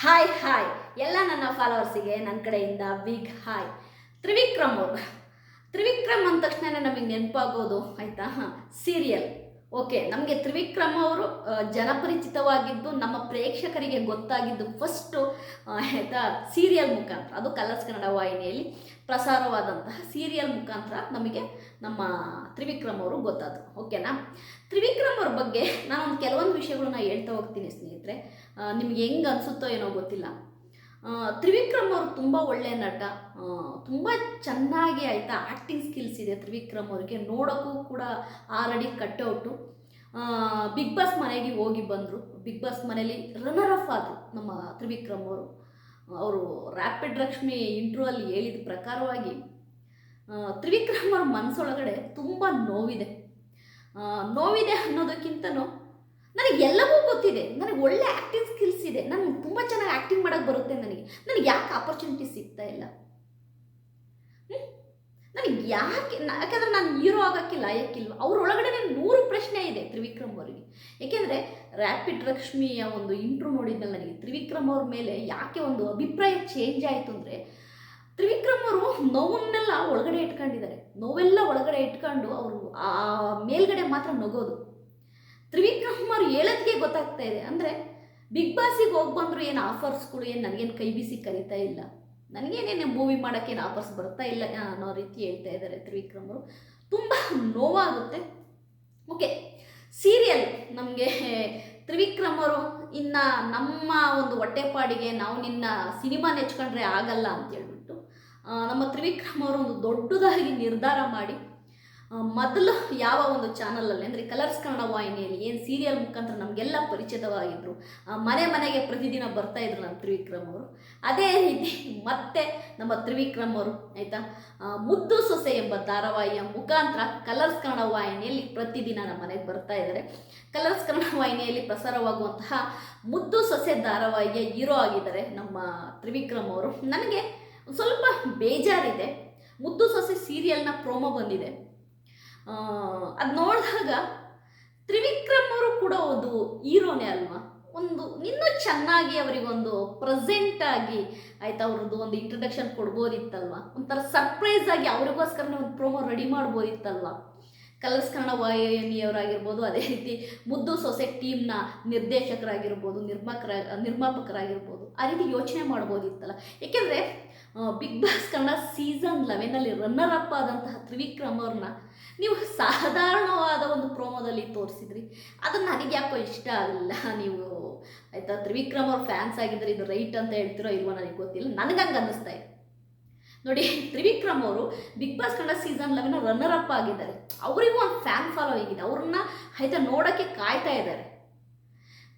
Hi hi ಎಲ್ಲ ನನ್ನ ಫಾಲೋವರ್ಸಿಗೆ ನನ್ನ ಕಡೆಯಿಂದ ಬಿಗ್ ಹಾಯ್ ತ್ರಿವಿಕ್ರಮ್ ಅವರು. ತ್ರಿವಿಕ್ರಮ್ ಅಂದ ತಕ್ಷಣ ನಮಗೆ ನೆನಪಾಗೋದು, ಆಯಿತಾ? ಸೀರಿಯಲ್ ಓಕೆ ನಮಗೆ ತ್ರಿವಿಕ್ರಮ್ ಅವರು ಜನಪರಿಚಿತವಾಗಿದ್ದು ನಮ್ಮ ಪ್ರೇಕ್ಷಕರಿಗೆ ಗೊತ್ತಾಗಿದ್ದು ಫಸ್ಟು ಆಯಿತಾ ಸೀರಿಯಲ್ ಮುಖಾಂತರ, ಅದು ಕಲರ್ಸ್ ಕನ್ನಡ ವಾಹಿನಿಯಲ್ಲಿ ಪ್ರಸಾರವಾದಂತಹ ಸೀರಿಯಲ್ ಮುಖಾಂತರ ನಮಗೆ ನಮ್ಮ ತ್ರಿವಿಕ್ರಮ್ ಅವರು ಗೊತ್ತಾದರು ಓಕೆನಾ ತ್ರಿವಿಕ್ರಮ್ ಅವ್ರ ಬಗ್ಗೆ ನಾನೊಂದು ಕೆಲವೊಂದು ವಿಷಯಗಳನ್ನ ಹೇಳ್ತಾ ಹೋಗ್ತೀನಿ ಸ್ನೇಹಿತರೆ. ನಿಮ್ಗೆ ಹೆಂಗೆ ಅನಿಸುತ್ತೋ ಏನೋ ಗೊತ್ತಿಲ್ಲ. ತ್ರಿವಿಕ್ರಮ್ ಅವರು ತುಂಬ ಒಳ್ಳೆಯ ನಟ. ತುಂಬ ಚೆನ್ನಾಗಿ ಆಯಿತಾ ಆ್ಯಕ್ಟಿಂಗ್ ಸ್ಕಿಲ್ಸ್ ಇದೆ ತ್ರಿವಿಕ್ರಮ್ ಅವರಿಗೆ. ನೋಡೋಕ್ಕೂ ಕೂಡ ಆಲ್ರೆಡಿ ಕಟ್ಔಟು ಬಿಗ್ ಬಾಸ್ ಮನೆಗೆ ಹೋಗಿ ಬಂದರು. ಬಿಗ್ ಬಾಸ್ ಮನೇಲಿ ರನ್ನರ್ ಅಫ್ ಆದರು ನಮ್ಮ ತ್ರಿವಿಕ್ರಮ್ ಅವರು. ಅವರು ರ್ಯಾಪಿಡ್ ಲಕ್ಷ್ಮಿ ಇಂಟ್ರೂ ಹೇಳಿದ ಪ್ರಕಾರವಾಗಿ ತ್ರಿವಿಕ್ರಮ್ ಅವ್ರ ಮನಸ್ಸೊಳಗಡೆ ತುಂಬ ನೋವಿದೆ. ನೋವಿದೆ ಅನ್ನೋದಕ್ಕಿಂತನೂ ಎಲ್ಲವೂ ಗೊತ್ತಿದೆ. ನನಗೆ ಒಳ್ಳೆ ಆ್ಯಕ್ಟಿಂಗ್ ಸ್ಕಿಲ್ಸ್ ಇದೆ. ನಾನು ತುಂಬ ಚೆನ್ನಾಗಿ ಆ್ಯಕ್ಟಿಂಗ್ ಮಾಡೋಕ್ಕೆ ಬರುತ್ತೆ ನನಗೆ. ನನಗೆ ಯಾಕೆ ಆಪರ್ಚುನಿಟಿ ಸಿಗ್ತಾ ಇಲ್ಲ? ನನಗೆ ಯಾಕೆ ಯಾಕಂದ್ರೆ ನಾನು ಹೀರೋ ಆಗೋಕ್ಕೆ ಲಾಯಕ್ಕಿಲ್ಲ ಅವ್ರೊಳಗಡೆ ನೂರು ಪ್ರಶ್ನೆ ಇದೆ ತ್ರಿವಿಕ್ರಮ್ ಅವರಿಗೆ. ಏಕೆಂದರೆ ರ್ಯಾಪಿಡ್ ಲಕ್ಷ್ಮಿಯ ಒಂದು ಇಂಟ್ರೂ ನೋಡಿದ್ಮೇಲೆ ನನಗೆ ತ್ರಿವಿಕ್ರಮ್ ಅವ್ರ ಮೇಲೆ ಯಾಕೆ ಒಂದು ಅಭಿಪ್ರಾಯ ಚೇಂಜ್ ಆಯಿತು ಅಂದರೆ, ತ್ರಿವಿಕ್ರಮ್ ಅವರು ನೋವನ್ನೆಲ್ಲ ಒಳಗಡೆ ಇಟ್ಕೊಂಡಿದ್ದಾರೆ. ನೋವೆಲ್ಲ ಒಳಗಡೆ ಇಟ್ಕೊಂಡು ಅವರು ಆ ಮೇಲ್ಗಡೆ ಮಾತ್ರ ನಗೋದು. ತ್ರಿವಿಕ್ರಮ್ ಕುಮಾರ್ ಹೇಳೋದಕ್ಕೆ ಗೊತ್ತಾಗ್ತಾ ಇದೆ. ಅಂದರೆ ಬಿಗ್ ಬಾಸಿಗೆ ಹೋಗಿ ಬಂದರೂ ಏನು ಆಫರ್ಸ್ಗಳು ಏನು ನನಗೇನು ಕೈ ಬಿಸಿ ಕರಿತಾ ಇಲ್ಲ. ನನಗೇನೇನು ಮೂವಿ ಮಾಡೋಕ್ಕೇನು ಆಫರ್ಸ್ ಬರ್ತಾ ಇಲ್ಲ ಅನ್ನೋ ರೀತಿ ಹೇಳ್ತಾ ಇದ್ದಾರೆ ತ್ರಿವಿಕ್ರಮ್ ಅವರು ತುಂಬ ನೋವಾಗುತ್ತೆ. ಓಕೆ ಸೀರಿಯಲ್ ನಮಗೆ ತ್ರಿವಿಕ್ರಮ್ ಅವರು ಇನ್ನು ನಮ್ಮ ಒಂದು ಹೊಟ್ಟೆಪಾಡಿಗೆ ನಾವು ನಿನ್ನ ಸಿನಿಮಾ ನೆಚ್ಕೊಂಡ್ರೆ ಆಗಲ್ಲ ಅಂತ ಹೇಳ್ಬಿಟ್ಟು ನಮ್ಮ ತ್ರಿವಿಕ್ರಮ್ ಅವರು ಒಂದು ದೊಡ್ಡದಾಗಿ ನಿರ್ಧಾರ ಮಾಡಿ ಮೊದಲು ಯಾವ ಒಂದು ಚಾನಲಲ್ಲಿ ಅಂದರೆ ಕಲರ್ಸ್ ಕನ್ನಡ ವಾಹಿನಿಯಲ್ಲಿ ಏನು ಸೀರಿಯಲ್ ಮುಖಾಂತರ ನಮಗೆಲ್ಲ ಪರಿಚಿತವಾಗಿದ್ದರು ಮನೆ ಮನೆಗೆ ಪ್ರತಿದಿನ ಬರ್ತಾ ಇದ್ರು ನಮ್ಮ ತ್ರಿವಿಕ್ರಮ್ ಅವರು, ಅದೇ ರೀತಿ ಮತ್ತೆ ನಮ್ಮ ತ್ರಿವಿಕ್ರಮ್ ಅವರು, ಆಯಿತಾ? ಮುದ್ದು ಸೊಸೆ ಎಂಬ ಧಾರಾವಾಹಿಯ ಮುಖಾಂತರ ಕಲರ್ಸ್ ಕನ್ನಡ ವಾಹಿನಿಯಲ್ಲಿ ಪ್ರತಿದಿನ ನಮ್ಮ ಮನೆಗೆ ಬರ್ತಾ ಇದ್ದಾರೆ ಕಲರ್ಸ್ ಕನ್ನಡ ವಾಹಿನಿಯಲ್ಲಿ ಪ್ರಸಾರವಾಗುವಂತಹ ಮುದ್ದು ಸೊಸೆ ಧಾರಾವಾಹಿಯ ಹೀರೋ ಆಗಿದ್ದಾರೆ ನಮ್ಮ ತ್ರಿವಿಕ್ರಮ್ ಅವರು. ನನಗೆ ಸ್ವಲ್ಪ ಬೇಜಾರಿದೆ. ಮುದ್ದು ಸೊಸೆ ಸೀರಿಯಲ್ನ ಪ್ರೋಮೋ ಬಂದಿದೆ. ಅದು ನೋಡಿದಾಗ ತ್ರಿವಿಕ್ರಮ್ ಅವರು ಕೂಡ ಒಂದು ಹೀರೋನೇ ಅಲ್ವಾ? ಒಂದು ಇನ್ನೂ ಚೆನ್ನಾಗಿ ಅವರಿಗೊಂದು ಪ್ರೆಸೆಂಟ್ ಆಗಿ ಆಯ್ತಾ ಅವ್ರದ್ದು ಒಂದು ಇಂಟ್ರಡಕ್ಷನ್ ಕೊಡ್ಬೋದಿತ್ತಲ್ವ? ಒಂಥರ ಸರ್ಪ್ರೈಸ್ ಆಗಿ ಅವ್ರಿಗೋಸ್ಕರನೇ ಒಂದು ಪ್ರೋಮೋ ರೆಡಿ ಮಾಡ್ಬೋದಿತ್ತಲ್ವ? ಕಲರ್ಸ್ ಕನ್ನಡ ವಾಹಿನಿಯವರಾಗಿರ್ಬೋದು ಅದೇ ರೀತಿ ಮುದ್ದು ಸೊಸೆ ಟೀಮ್ನ ನಿರ್ದೇಶಕರಾಗಿರ್ಬೋದು, ನಿರ್ಮಾಕರ, ನಿರ್ಮಾಪಕರಾಗಿರ್ಬೋದು, ಆ ರೀತಿ ಯೋಚನೆ ಮಾಡ್ಬೋದಿತ್ತಲ್ಲ. ಏಕೆಂದರೆ ಬಿಗ್ ಬಾಸ್ ಕನ್ನಡ ಸೀಸನ್ ಲೆವೆನಲ್ಲಿ ರನ್ನರ್ ಅಪ್ ಆದಂತಹ ತ್ರಿವಿಕ್ರಮ್ ಅವ್ರನ್ನ ನೀವು ಸಾಧಾರಣವಾದ ಒಂದು ಪ್ರೋಮೋದಲ್ಲಿ ತೋರಿಸಿದ್ರಿ. ಅದು ನನಗೆ ಯಾಕೋ ಇಷ್ಟ ಆಗಲಿಲ್ಲ ನೀವು ಆಯಿತಾ, ತ್ರಿವಿಕ್ರಮ್ ಅವ್ರ ಫ್ಯಾನ್ಸ್ ಆಗಿದ್ದರೆ ಇದು ರೈಟ್ ಅಂತ ಹೇಳ್ತಿರೋ ಇಲ್ವೋ ನನಗೆ ಗೊತ್ತಿಲ್ಲ. ನನಗಂಗೆ ಅನ್ನಿಸ್ತಾ ಇದೆ. ನೋಡಿ, ತ್ರಿವಿಕ್ರಮ್ ಅವರು Bigg Boss Kannada season eleven runner up ಆಗಿದ್ದಾರೆ. ಅವರಿಗೂ ಒಂದು ಫ್ಯಾನ್ ಫಾಲೋ ಇದೆ. ಅವ್ರನ್ನ ಆಯಿತಾ ನೋಡೋಕ್ಕೆ ಕಾಯ್ತಾ ಇದ್ದಾರೆ.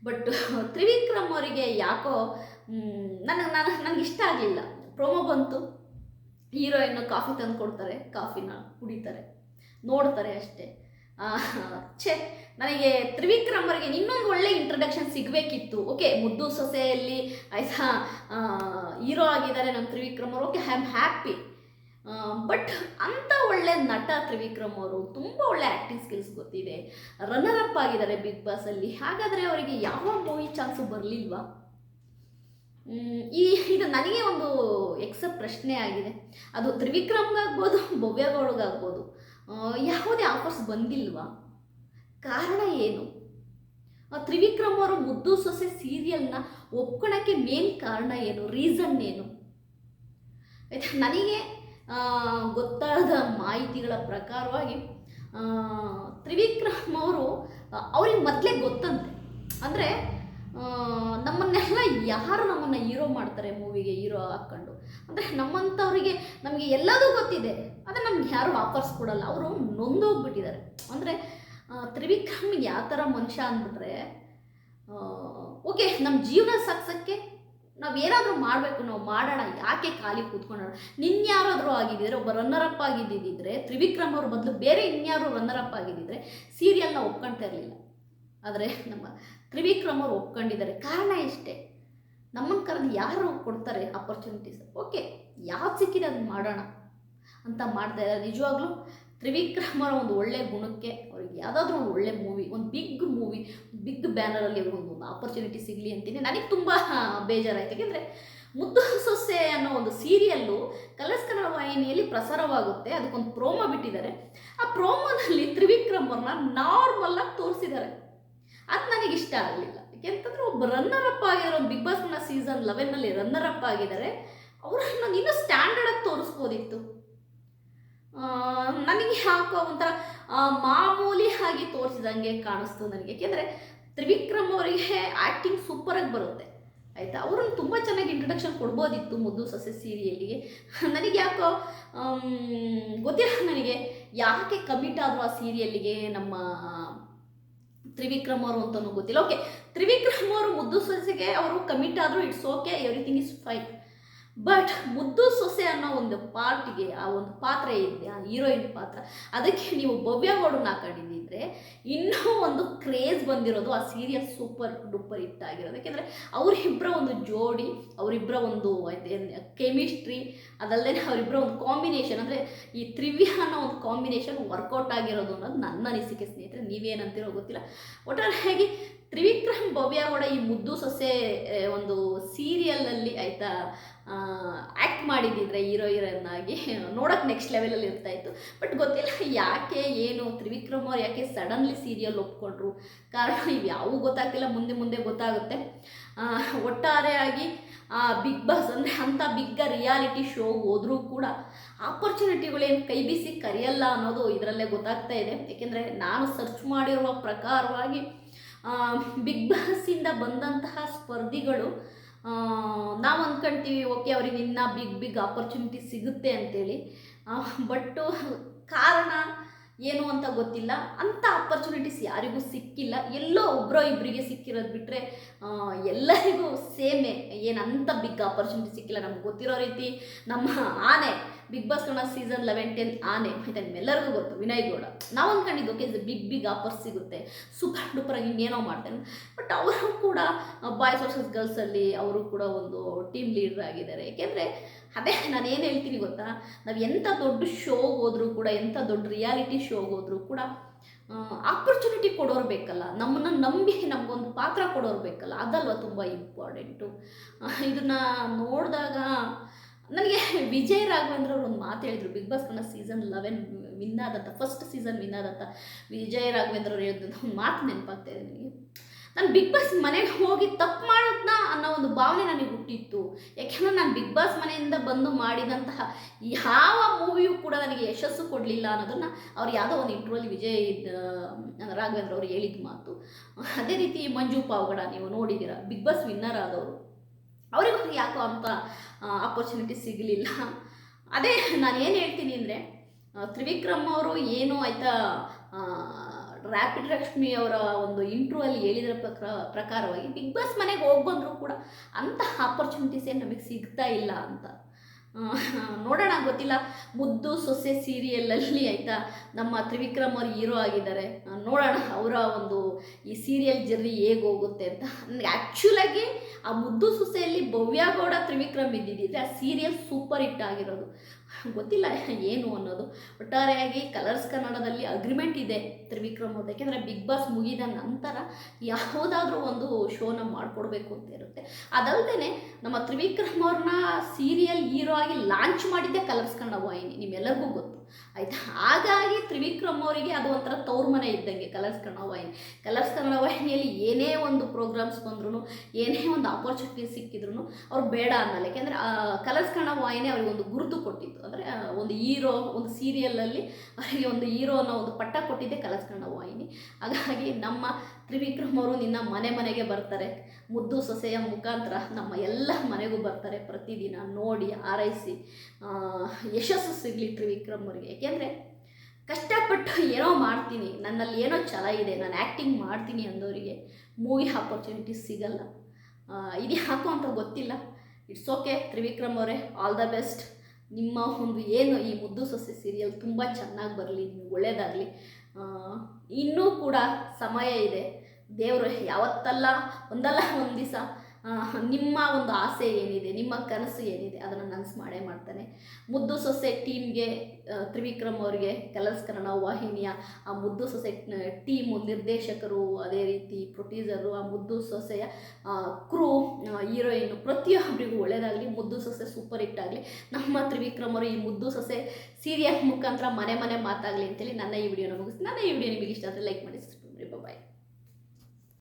ಬಟ್ ತ್ರಿವಿಕ್ರಮ್ ಅವರಿಗೆ ಯಾಕೋ ನನಗೆ ನನಗೆ ನನಗೆ ಇಷ್ಟ ಆಗಲಿಲ್ಲ. ಪ್ರೋಮೋ ಬಂತು. ಹೀರೋಯಿನ್ ಕಾಫಿ ತಂದು ಕೊಡ್ತಾರೆ, ಕಾಫಿನ ಕುಡಿತಾರೆ, ನೋಡ್ತಾರೆ ಅಷ್ಟೇ. ಛೇ, ನನಗೆ ತ್ರಿವಿಕ್ರಮ್ ಅವರಿಗೆ ಇನ್ನೊಂದು ಒಳ್ಳೆ ಇಂಟ್ರಡಕ್ಷನ್ ಸಿಗಬೇಕಿತ್ತು. ಓಕೆ ಮುದ್ದು ಸೊಸೆಯಲ್ಲಿ ಆಯ್ತಾ ಹೀರೋ ಆಗಿದ್ದಾರೆ ನಮ್ಮ ತ್ರಿವಿಕ್ರಮ್ ಅವರು. Okay I am happy but ಅಂಥ ಒಳ್ಳೆ ನಟ ತ್ರಿವಿಕ್ರಮ್ ಅವರು, ತುಂಬ ಒಳ್ಳೆ ಆ್ಯಕ್ಟಿಂಗ್ ಸ್ಕಿಲ್ಸ್ ಗೊತ್ತಿದೆ. ರನ್ನರ್ ಅಪ್ ಆಗಿದ್ದಾರೆ ಬಿಗ್ ಬಾಸಲ್ಲಿ ಹಾಗಾದರೆ ಅವರಿಗೆ ಯಾವ ಮೂವಿ ಚಾನ್ಸು ಬರಲಿಲ್ವಾ? ಈ ಇದು ನನಗೆ ಒಂದು ಎಕ್ಸ ಪ್ರಶ್ನೆ ಆಗಿದೆ. ಅದು ತ್ರಿವಿಕ್ರಮ್ಗಾಗ್ಬೋದು, ಭವ್ಯಗೌಡಗಾಗ್ಬೋದು. ಯಾವುದೇ ಆಫರ್ಸ್ ಬಂದಿಲ್ವಾ? ಕಾರಣ ಏನು? ತ್ರಿವಿಕ್ರಮ್ ಅವರು ಮುದ್ದು ಸೊಸೆ ಸೀರಿಯಲ್ನ ಒಪ್ಕೊಳಕ್ಕೆ ಮೇನ್ ಕಾರಣ ಏನು? ರೀಸನ್ ಏನು? ಆಯ್ತಾ, ನನಗೆ ಗೊತ್ತಾದ ಮಾಹಿತಿಗಳ ಪ್ರಕಾರವಾಗಿ ತ್ರಿವಿಕ್ರಮ್ ಅವರು ಅವ್ರಿಗೆ ಮೊದಲೇ ಗೊತ್ತಂತೆ. ಅಂದರೆ ನಮ್ಮನ್ನೆಲ್ಲ ಯಾರು ನಮ್ಮನ್ನು ಹೀರೋ ಮಾಡ್ತಾರೆ ಮೂವಿಗೆ ಹೀರೋ ಹಾಕ್ಕೊಂಡು? ಅಂದರೆ ನಮ್ಮಂಥವ್ರಿಗೆ ನಮಗೆ ಎಲ್ಲದೂ ಗೊತ್ತಿದೆ, ಆದರೆ ನಮ್ಗೆ ಯಾರು ವಾಪಸ್ ಕೊಡಲ್ಲ. ಅವರು ನೊಂದೋಗ್ಬಿಟ್ಟಿದ್ದಾರೆ. ಅಂದರೆ ತ್ರಿವಿಕ್ರಮ್ ಯಾವ ಥರ ಮನುಷ್ಯ ಅಂದ್ಬಿಟ್ರೆ ಓಕೆ ನಮ್ಮ ಜೀವನ ಸಾಗ್ಸೋಕ್ಕೆ ನಾವು ಏನಾದರೂ ಮಾಡಬೇಕು, ನಾವು ಮಾಡೋಣ. ಯಾಕೆ ಖಾಲಿ ಕೂತ್ಕೊಂಡೋಣ ನಿನ್ಯಾರಾದರೂ ಆಗಿದ್ದಿದ್ರೆ, ಒಬ್ಬ ರನ್ನರ್ ಅಪ್ ಆಗಿದ್ದಿದ್ದರೆ ತ್ರಿವಿಕ್ರಮ್ ಅವ್ರ ಬದಲು ಬೇರೆ ಇನ್ಯಾರು ರನ್ನರ್ ಅಪ್ ಆಗಿದ್ದಿದ್ರೆ ಸೀರಿಯಲ್ನ ಒಪ್ಕೊಳ್ತಾ ಇರಲಿಲ್ಲ. ಆದರೆ ನಮ್ಮ ತ್ರಿವಿಕ್ರಮರು ಒಪ್ಕೊಂಡಿದ್ದಾರೆ. ಕಾರಣ ಇಷ್ಟೇ. ನಮ್ಮನ್ನು ಕರೆದು ಯಾರು ಕೊಡ್ತಾರೆ ಅಪರ್ಚುನಿಟೀಸ್ ಓಕೆ ಯಾವ್ದು ಸಿಕ್ಕಿದೆ ಅದನ್ನ ಮಾಡೋಣ ಅಂತ ಮಾಡ್ತಾ ಇದ್ದಾರೆ. ನಿಜವಾಗ್ಲೂ ತ್ರಿವಿಕ್ರಮರ ಒಂದು ಒಳ್ಳೆ ಗುಣಕ್ಕೆ ಅವ್ರಿಗೆ ಯಾವುದಾದ್ರೂ ಒಂದು ಒಳ್ಳೆ ಮೂವಿ ಒಂದು ಬಿಗ್ ಮೂವಿ ಬಿಗ್ ಬ್ಯಾನರಲ್ಲಿ ಒಂದು ಒಂದು ಆಪರ್ಚುನಿಟಿ ಸಿಗಲಿ ಅಂತೀನಿ. ನನಗೆ ತುಂಬ ಬೇಜಾರಾಯಿತು. ಯಾಕೆಂದರೆ ಮುದ್ದು ಸೊಸೆ ಅನ್ನೋ ಒಂದು ಸೀರಿಯಲ್ಲು ಕಲರ್ಸ್ ಕನ್ನಡ ವಾಹಿನಿಯಲ್ಲಿ ಪ್ರಸಾರವಾಗುತ್ತೆ. ಅದಕ್ಕೊಂದು ಪ್ರೋಮೋ ಬಿಟ್ಟಿದ್ದಾರೆ. ಆ ಪ್ರೋಮೋದಲ್ಲಿ ತ್ರಿವಿಕ್ರಮರನ್ನ ನಾರ್ಮಲ್ಲಾಗಿ ತೋರಿಸಿದ್ದಾರೆ. ಅದು ನನಗೆ ಇಷ್ಟ ಆಗಲಿಲ್ಲ. ಯಾಕೆಂತಂದ್ರೆ ಒಬ್ಬ ರನ್ನರ್ ಅಪ್ ಆಗಿರೋ ಬಿಗ್ ಬಾಸ್ನ ಸೀಸನ್ ಲೆವೆನ್ನಲ್ಲಿ ರನ್ನರ್ ಅಪ್ ಆಗಿದ್ದಾರೆ. ಅವರನ್ನು ಇನ್ನೂ ಸ್ಟ್ಯಾಂಡರ್ಡಾಗಿ ತೋರಿಸ್ಬೋದಿತ್ತು. ನನಗೆ ಯಾಕೋ ಒಂಥರ ಮಾಮೂಲಿ ಆಗಿ ತೋರಿಸಿದಂಗೆ ಕಾಣಿಸ್ತು ನನಗೆ. ಯಾಕೆಂದರೆ ತ್ರಿವಿಕ್ರಮ್ ಅವರಿಗೆ ಆ್ಯಕ್ಟಿಂಗ್ ಸೂಪರಾಗಿ ಬರುತ್ತೆ. ಆಯಿತಾ? ಅವ್ರನ್ನ ತುಂಬ ಚೆನ್ನಾಗಿ ಇಂಟ್ರಡಕ್ಷನ್ ಕೊಡ್ಬೋದಿತ್ತು ಮುದ್ದು ಸೊಸೆ ಸೀರಿಯಲ್ಲಿಗೆ ನನಗೆ ಯಾಕೋ ಗೊತ್ತಿಲ್ಲ ನನಗೆ ಯಾಕೆ ಕಮಿಟ್ ಆದರೂ ಆ ಸೀರಿಯಲ್ಲಿಗೆ ನಮ್ಮ ತ್ರಿವಿಕ್ರಮ್ ಅವರು ಅಂತಲೂ ಗೊತ್ತಿಲ್ಲ. ಓಕೆ ತ್ರಿವಿಕ್ರಮ್ ಅವರು ಮುದ್ದು ಸೊಸೆಗೆ ಅವರು ಕಮಿಟ್ ಆದರೂ it's okay everything is fine but ಮುದ್ದು ಸೊಸೆ ಅನ್ನೋ ಒಂದು ಪಾರ್ಟಿಗೆ ಆ ಒಂದು ಪಾತ್ರ ಇದೆ, ಆ ಹೀರೋಯಿನ್ ಪಾತ್ರ. ಅದಕ್ಕೆ ನೀವು ಭವ್ಯ ಗೌಡನ್ನ ಹಾಕೊಂಡಿದ್ದಿದ್ರೆ ಇನ್ನೂ ಒಂದು ಕ್ರೇಜ್ ಬಂದಿರೋದು ಆ ಸೀರಿಯಲ್ ಸೂಪರ್ ಡೂಪರ್ ಹಿಟ್ ಆಗಿರೋದು. ಯಾಕೆಂದರೆ ಅವರಿಬ್ಬರ ಒಂದು ಜೋಡಿ ಅವರಿಬ್ಬರ ಒಂದು ಕೆಮಿಸ್ಟ್ರಿ ಅದಲ್ಲದೆ ಅವರಿಬ್ಬರ ಒಂದು ಕಾಂಬಿನೇಷನ್ ಅಂದರೆ ಈ ತ್ರಿವ್ಯ ಅನ್ನೋ ಒಂದು ಕಾಂಬಿನೇಷನ್ ವರ್ಕೌಟ್ ಆಗಿರೋದು ಅನ್ನೋದು ನನ್ನ ಅನಿಸಿಕೆ ಸ್ನೇಹಿತರೆ, ನೀವೇನಂತಿರೋ ಗೊತ್ತಿಲ್ಲ. ಒಟ್ಟಾರೆಯಾಗಿ ತ್ರಿವಿಕ್ರಮ್ ಭವ್ಯ ಕೂಡ ಈ ಮುದ್ದು ಸೊಸೆ ಒಂದು ಸೀರಿಯಲ್ನಲ್ಲಿ ಆಯಿತಾ ಆ್ಯಕ್ಟ್ ಮಾಡಿದ್ದಿದ್ರೆ ಹೀರೋ ಹೀರೋಯಿನ್ ಆಗಿ ನೋಡೋಕೆ ನೆಕ್ಸ್ಟ್ ಲೆವೆಲಲ್ಲಿ ಇರ್ತಾ ಇತ್ತು. ಬಟ್ ಗೊತ್ತಿಲ್ಲ ಯಾಕೆ, ಏನು, ತ್ರಿವಿಕ್ರಮ್ ಅವ್ರು ಯಾಕೆ ಸಡನ್ಲಿ ಸೀರಿಯಲ್ ಒಪ್ಕೊಂಡ್ರು? ಕಾರಣ ಇವು ಯಾವೂ ಗೊತ್ತಾಗ್ತಿಲ್ಲ, ಮುಂದೆ ಮುಂದೆ ಗೊತ್ತಾಗುತ್ತೆ. ಒಟ್ಟಾರೆಯಾಗಿ ಬಿಗ್ ಬಾಸ್ ಅಂದರೆ ಅಂಥ ಬಿಗ್ಗ ರಿಯಾಲಿಟಿ ಶೋ ಹೋದರೂ ಕೂಡ ಆಪರ್ಚುನಿಟಿಗಳೇನು ಕೈ ಬೀಸಿ ಕರೆಯಲ್ಲ ಅನ್ನೋದು ಇದರಲ್ಲೇ ಗೊತ್ತಾಗ್ತಾ ಇದೆ. ಏಕೆಂದರೆ ನಾನು ಸರ್ಚ್ ಮಾಡಿರುವ ಪ್ರಕಾರವಾಗಿ ಬಿಗ್ ಬಾಸಿಂದ ಬಂದಂತಹ ಸ್ಪರ್ಧಿಗಳು ನಾವು ಅಂದ್ಕೊಂತೀವಿ ಓಕೆ, ಅವ್ರಿಗೆ ಇನ್ನೂ ಬಿಗ್ ಬಿಗ್ ಆಪರ್ಚುನಿಟಿ ಸಿಗುತ್ತೆ ಅಂತೇಳಿ. ಬಟ್ಟು ಕಾರಣ ಏನು ಅಂತ ಗೊತ್ತಿಲ್ಲ. ಅಂಥ ಆಪರ್ಚುನಿಟೀಸ್ ಯಾರಿಗೂ ಸಿಕ್ಕಿಲ್ಲ. ಎಲ್ಲೋ ಒಬ್ಬರೋ ಇಬ್ಬರಿಗೆ ಸಿಕ್ಕಿರೋದು ಬಿಟ್ಟರೆ ಎಲ್ಲರಿಗೂ ಸೇಮೇ. ಏನಂತ ಬಿಗ್ ಆಪರ್ಚುನಿಟಿ ಸಿಕ್ಕಿಲ್ಲ. ನಮ್ಗೆ ಗೊತ್ತಿರೋ ರೀತಿ ನಮ್ಮ ಆನೆ Bigg Boss Kannada season eleven ten ಆನೆ ಆಯ್ತಾ ನಿಮ್ಮೆಲ್ಲರಿಗೂ ಗೊತ್ತು, ವಿನಯ್ ಗೌಡ. ನಾವು ಅಂದ್ಕೊಂಡಿದ್ದು ಓಕೆ ಬಿಗ್ ಬಿಗ್ ಆಫರ್ ಸಿಗುತ್ತೆ. ಸೂಪರ್ ಡೂಪರ್ ಆಗಿ ಇನ್ನೇನೋ ಮಾಡ್ತೇನೆ. ಬಟ್ ಅವರು ಕೂಡ ಬಾಯ್ಸ್ ವರ್ಸಸ್ ಗರ್ಲ್ಸಲ್ಲಿ ಅವರು ಕೂಡ ಒಂದು ಟೀಮ್ ಲೀಡರ್ ಆಗಿದ್ದಾರೆ. ಏಕೆಂದರೆ ಅದೇ ನಾನು ಏನು ಹೇಳ್ತೀನಿ ಗೊತ್ತಾ? ನಾವು ಎಂಥ ದೊಡ್ಡ ಶೋಗೆ ಹೋದರೂ ಕೂಡ ಎಂಥ ದೊಡ್ಡ ರಿಯಾಲಿಟಿ ಶೋಗೆ ಹೋದರೂ ಕೂಡ ಆಪರ್ಚುನಿಟಿ ಕೊಡೋರು ಬೇಕಲ್ಲ. ನಮ್ಮನ್ನು ನಂಬಿ ನಮಗೊಂದು ಪಾತ್ರ ಕೊಡೋರು ಬೇಕಲ್ಲ. ಅದಲ್ವ ತುಂಬ ಇಂಪಾರ್ಟೆಂಟು ಇದನ್ನು ನೋಡಿದಾಗ ನನಗೆ ವಿಜಯ್ ರಾಘವೇಂದ್ರ ಅವ್ರು ಒಂದು ಮಾತು ಹೇಳಿದ್ರು. Bigg Boss Kannada season eleven win ಆದಂಥ ಫಸ್ಟ್ ಸೀಸನ್ ವಿನ್ ಆದಂಥ ವಿಜಯ್ ರಾಘವೇಂದ್ರ ಅವ್ರು ಹೇಳಿದಂಥ ಒಂದು ಮಾತು ನೆನಪಾಗ್ತಾ ಇದೆ ನನಗೆ. ನಾನು ಬಿಗ್ ಬಾಸ್ ಮನೆಗೆ ಹೋಗಿ ತಪ್ಪು ಮಾಡೋದ್ನ ಅನ್ನೋ ಒಂದು ಭಾವನೆ ನನಗೆ ಹುಟ್ಟಿತ್ತು. ಯಾಕೆಂದ್ರೆ ನಾನು ಬಿಗ್ ಬಾಸ್ ಮನೆಯಿಂದ ಬಂದು ಮಾಡಿದಂತಹ ಯಾವ ಮೂವಿಯೂ ಕೂಡ ನನಗೆ ಯಶಸ್ಸು ಕೊಡಲಿಲ್ಲ ಅನ್ನೋದನ್ನು ಅವ್ರು ಯಾವುದೋ ಒಂದು ಇಂಟ್ರೋಲಿ ವಿಜಯ್ ರಾಘವೇಂದ್ರ ಅವರು ಹೇಳಿದ ಮಾತು. ಅದೇ ರೀತಿ ಮಂಜು ಪಾವಗಡ ನೀವು ನೋಡಿದ್ದೀರಾ, ಬಿಗ್ ಬಾಸ್ ವಿನ್ನರ್ ಆದವರು. ಅವರಿಗೂ ಯಾಕೋ ಅಂತ ಆಪರ್ಚುನಿಟಿ ಸಿಗಲಿಲ್ಲ. ಅದೇ ನಾನು ಏನು ಹೇಳ್ತೀನಿ ಅಂದರೆ ತ್ರಿವಿಕ್ರಮ್ ಅವರು ಏನು ಆಯಿತಾ ರ್ಯಾಪಿಡ್ ಲಕ್ಷ್ಮಿ ಅವರ ಒಂದು ಇಂಟ್ರ್ಯೂವಲ್ಲಿ ಹೇಳಿದ್ರ ಪ್ರಕಾರ, ಪ್ರಕಾರವಾಗಿ ಬಿಗ್ ಬಾಸ್ ಮನೆಗೆ ಹೋಗಿ ಬಂದರೂ ಕೂಡ ಅಂಥ ಆಪರ್ಚುನಿಟೀಸೇ ನಮಗೆ ಸಿಗ್ತಾ ಇಲ್ಲ ಅಂತ. ನೋಡೋಣ, ಗೊತ್ತಿಲ್ಲ. ಮುದ್ದು ಸೊಸೆ ಸೀರಿಯಲಲ್ಲಿ ಆಯಿತಾ, ನಮ್ಮ ತ್ರಿವಿಕ್ರಮ್ ಅವರು ಹೀರೋ ಆಗಿದ್ದಾರೆ. ನೋಡೋಣ ಅವರ ಒಂದು ಈ ಸೀರಿಯಲ್ ಜರ್ನಿ ಹೇಗೆ ಹೋಗುತ್ತೆ ಅಂತ. ನನಗೆ ಆ್ಯಕ್ಚುಲಾಗಿ ಆ ಮುದ್ದು ಸೊಸೆಯಲ್ಲಿ ಭವ್ಯಗೌಡ ತ್ರಿವಿಕ್ರಮ್ ಇದ್ದಿದ್ದಿದ್ರೆ ಆ ಸೀರಿಯಲ್ ಸೂಪರ್ ಹಿಟ್ ಆಗಿರೋದು. ಗೊತ್ತಿಲ್ಲ ಏನು ಅನ್ನೋದು. ಒಟ್ಟಾರೆಯಾಗಿ ಕಲರ್ಸ್ ಕನ್ನಡದಲ್ಲಿ ಅಗ್ರಿಮೆಂಟ್ ಇದೆ ತ್ರಿವಿಕ್ರಮ್ ಅವ್ರದ್ದು. ಯಾಕೆಂದರೆ ಬಿಗ್ ಬಾಸ್ ಮುಗಿದ ನಂತರ ಯಾವುದಾದ್ರೂ ಒಂದು ಶೋನ ಮಾಡಿಕೊಡ್ಬೇಕು ಅಂತ ಇರುತ್ತೆ. ಅದಲ್ಲದೆ ನಮ್ಮ ತ್ರಿವಿಕ್ರಮ್ ಅವ್ರನ್ನ ಸೀರಿಯಲ್ ಹೀರೋ ಆಗಿ ಲಾಂಚ್ ಮಾಡಿದ್ದೆ ಕಲರ್ಸ್ ಕನ್ನಡ ವಾಹಿನಿ. ನಿಮ್ಮೆಲ್ಲರಿಗೂ ಗೊತ್ತು. ಆಯಿತಾ? ಹಾಗಾಗಿ ತ್ರಿವಿಕ್ರಮ್ ಅವರಿಗೆ ಅದು ಒಂಥರ ತವ್ರ ಮನೆ ಇದ್ದಂಗೆ, ಕಲರ್ಸ್ ಕನ್ನಡ ವಾಹಿನಿ ಕಲರ್ಸ್ ಕನ್ನಡ ವಾಹಿನಿಯಲ್ಲಿ ಏನೇ ಒಂದು ಪ್ರೋಗ್ರಾಮ್ಸ್ ಬಂದ್ರೂ ಏನೇ ಒಂದು ಆಪರ್ಚುನಿಟಿ ಸಿಕ್ಕಿದ್ರು ಅವ್ರು ಬೇಡ ಅನ್ನಲ್ಲ. ಯಾಕೆಂದರೆ ಕಲರ್ಸ್ ಕನ್ನಡ ವಾಹಿನಿ ಅವ್ರಿಗೆ ಒಂದು ಗುರುತು ಕೊಟ್ಟಿತ್ತು. ಅಂದರೆ ಒಂದು ಹೀರೋ, ಒಂದು ಸೀರಿಯಲಲ್ಲಿ ಅವರಿಗೆ ಒಂದು ಹೀರೋ ಅನ್ನೋ ಒಂದು ಪಟ್ಟ ಕೊಟ್ಟಿದ್ದೆ ಕಲರ್ಸ್ ಕನ್ನಡ ವಾಹಿನಿ ಹಾಗಾಗಿ ನಮ್ಮ ತ್ರಿವಿಕ್ರಮ್ ಅವರು ನಿನ್ನ ಮನೆ ಮನೆಗೆ ಬರ್ತಾರೆ. ಮುದ್ದು ಸೊಸೆಯ ಮುಖಾಂತರ ನಮ್ಮ ಎಲ್ಲ ಮನೆಗೂ ಬರ್ತಾರೆ ಪ್ರತಿದಿನ ನೋಡಿ ಆರೈಸಿ. ಯಶಸ್ಸು ಸಿಗಲಿ ತ್ರಿವಿಕ್ರಮ್ ಅವರಿಗೆ. ಏಕೆಂದರೆ ಕಷ್ಟಪಟ್ಟು ಏನೋ ಮಾಡ್ತೀನಿ, ನನ್ನಲ್ಲಿ ಏನೋ ಛಲ ಇದೆ, ನಾನು ಆ್ಯಕ್ಟಿಂಗ್ ಮಾಡ್ತೀನಿ ಅಂದವರಿಗೆ ಮೂವಿ ಆಪರ್ಚುನಿಟಿ ಸಿಗಲ್ಲ. ಇದು ಯಾಕೋ ಅಂತ ಗೊತ್ತಿಲ್ಲ. ಇಟ್ಸ್ ಓಕೆ ತ್ರಿವಿಕ್ರಮ್ ಅವರೇ ಆಲ್ ದ ಬೆಸ್ಟ್ ನಿಮ್ಮ ಒಂದು ಏನು ಈ ಮುದ್ದು ಸೊಸೆ ಸೀರಿಯಲ್ ತುಂಬ ಚೆನ್ನಾಗಿ ಬರಲಿ ಒಳ್ಳೆಯದಾಗಲಿ ಇನ್ನೂ ಕೂಡ ಸಮಯ ಇದೆ. ದೇವರು ಯಾವತ್ತಲ್ಲ ಒಂದಲ್ಲ ಒಂದು ದಿವಸ ನಿಮ್ಮ ಒಂದು ಆಸೆ ಏನಿದೆ, ನಿಮ್ಮ ಕನಸು ಏನಿದೆ ಅದನ್ನು ನನಸು ಮಾಡೇ ಮಾಡ್ತಾನೆ. ಮುದ್ದು ಸೊಸೆ ಟೀಮ್ಗೆ ತ್ರಿವಿಕ್ರಮ್ ಅವರಿಗೆ ಕಲರ್ಸ್ ಕನ್ನಡ ವಾಹಿನಿಯ, ಆ ಮುದ್ದು ಸೊಸೆ ಟೀಮು ನಿರ್ದೇಶಕರು ಅದೇ ರೀತಿ ಪ್ರೊಡ್ಯೂಸರು, ಆ ಮುದ್ದು ಸೊಸೆಯ ಕ್ರೂ ಹೀರೋಯಿನ್ ಪ್ರತಿಯೊಬ್ಬರಿಗೂ ಒಳ್ಳೆಯದಾಗಲಿ ಮುದ್ದು ಸೊಸೆ ಸೂಪರ್ ಹಿಟ್ ಆಗಲಿ, ನಮ್ಮ ತ್ರಿವಿಕ್ರಮ್ ಅವರು ಈ ಮುದ್ದು ಸೊಸೆ ಸೀರಿಯಲ್ ಮುಖಾಂತರ ಮನೆ ಮನೆ ಮಾತಾಗಲಿ ಅಂತೇಳಿ ನನ್ನ ಈ ವಿಡಿಯೋನ ಮುಗಿಸ್ತೀನಿ. ನನ್ನ ಈ ವಿಡಿಯೋ ನಿಮಗೆ ಇಷ್ಟ ಆದರೆ ಲೈಕ್ ಮಾಡಿ ಬಾಯ್